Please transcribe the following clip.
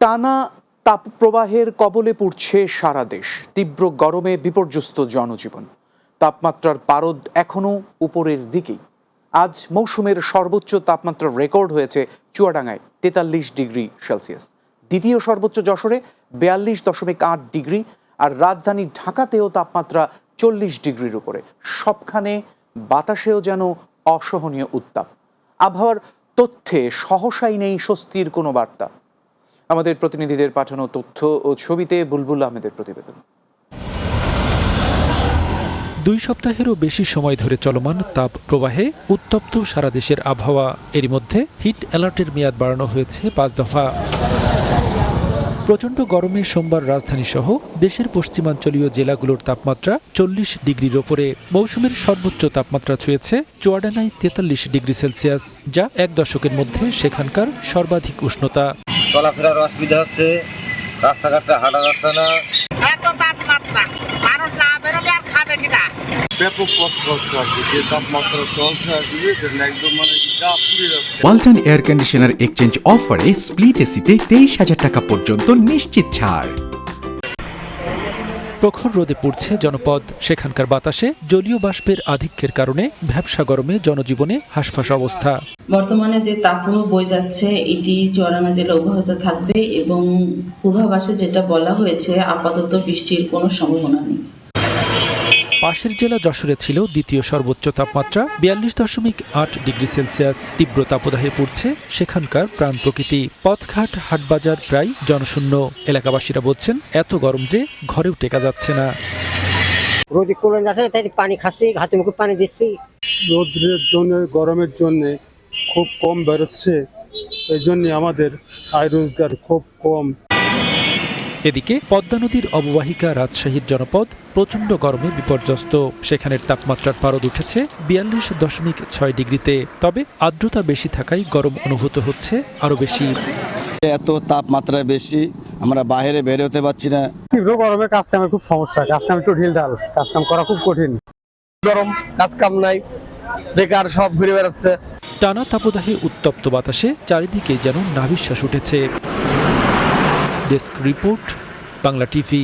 টানা তাপপ্রবাহের কবলে পড়ছে সারা দেশ। তীব্র গরমে বিপর্যস্ত জনজীবন। তাপমাত্রার পারদ এখনও উপরের দিকেই। আজ মৌসুমের সর্বোচ্চ তাপমাত্রা রেকর্ড হয়েছে চুয়াডাঙ্গায়, তেতাল্লিশ ডিগ্রি সেলসিয়াস। দ্বিতীয় সর্বোচ্চ যশোরে বিয়াল্লিশ দশমিক আট ডিগ্রি আর রাজধানী ঢাকাতেও তাপমাত্রা চল্লিশ ডিগ্রির উপরে। সবখানে বাতাসেও যেন অসহনীয় উত্তাপ। আবহাওয়ার তথ্যে সহসাই নেই স্বস্তির কোনো বার্তা। আমাদের প্রতিনিধিদের পাঠানো তথ্য ও ছবিতে বুলবুল আহমেদের প্রতিবেদন। দুই সপ্তাহেরও বেশি সময় ধরে চলমান তাপ প্রবাহে উত্তপ্ত সারা দেশের আবহাওয়া। এরই মধ্যে হিট অ্যালার্টের মেয়াদ বাড়ানো হয়েছে পাঁচ দফা। প্রচণ্ড গরমে সোমবার রাজধানী সহ দেশের পশ্চিমাঞ্চলীয় জেলাগুলোর তাপমাত্রা চল্লিশ ডিগ্রির ওপরে। মৌসুমের সর্বোচ্চ তাপমাত্রা ছুঁয়েছে চুয়াডাঙ্গায় তেতাল্লিশ ডিগ্রি সেলসিয়াস, যা এক দশকের মধ্যে সেখানকার সর্বাধিক উষ্ণতা। চলাফেরার অসুবিধা হচ্ছে রাস্তাঘাটটা হাঁটা যাচ্ছে না। এত তাপমাত্রা মানুষ না বেরোলে আর খাবে কিনা? ব্যাপক কষ্ট হচ্ছে আর কি যে তাপমাত্রা চলছে আর কি একদম মানে গা পুড়ে যাচ্ছে। ওয়ালটন এয়ার কন্ডিশনার এক্সচেঞ্জ অফারে স্প্লিট এসিতে তেইশ হাজার টাকা পর্যন্ত নিশ্চিত ছাড়। প্রখর রোদে পড়ছে জনপদ। সেখানকার বাতাসে জলীয় বাষ্পের আধিক্যের কারণে ভ্যাবসা গরমে জনজীবনে হাঁসফাঁস অবস্থা। বর্তমানে যে তাপপ্রবাহ বয়ে যাচ্ছে, এটি চুয়াডাঙ্গা জেলা অব্যাহত থাকবে এবং পূর্বাভাসে যেটা বলা হয়েছে, আপাতত বৃষ্টির কোনো সম্ভাবনা নেই। পাশের জেলা যশোরে ছিল দ্বিতীয় সর্বোচ্চ তাপমাত্রা বিয়াল্লিশ দশমিক আট ডিগ্রি সেলসিয়াস তীব্র তাপদাহে পড়ছে সেখানকার প্রাণ প্রকৃতি। পথঘাট হাটবাজার প্রায় জনশূন্য। এলাকাবাসীরা বলছেন এত গরম যে ঘরেও টেকা যাচ্ছে না। রোদে কোলেন যাচ্ছে তাই পানি খাচ্ছি হাতে মুখে পানি দিচ্ছি। রোদ্রের জন্য গরমের জন্য খুব কম বেরোচ্ছে। এই জন্য আমাদের আয় রোজগার খুব কম। এদিকে পদ্মা নদীর অববাহিকা রাজশাহীর জনপদ প্রচণ্ড গরমে বিপর্যস্ত। সেখানের তাপমাত্রার পারদ উঠেছে বিয়াল্লিশ দশমিক ছয় ডিগ্রিতে। তবে আর্দ্রতা বেশি থাকায় গরম অনুভূত হচ্ছে আরও বেশি। এত তাপমাত্রা বেশি আমরা বাইরে বের হতে পারছি না। তীব্র গরমে কাজ কামের খুব সমস্যা কাজ কাম একটু ঢিল ঢাল কাজ কাম করা খুব কঠিন। গরম কাজ কাম নাই বেকার সব ঘুরে বেড়াচ্ছে। টানা তাপদাহে উত্তপ্ত বাতাসে চারিদিকে যেন নাভিশ্বাস উঠেছে। Desk report Bangla TV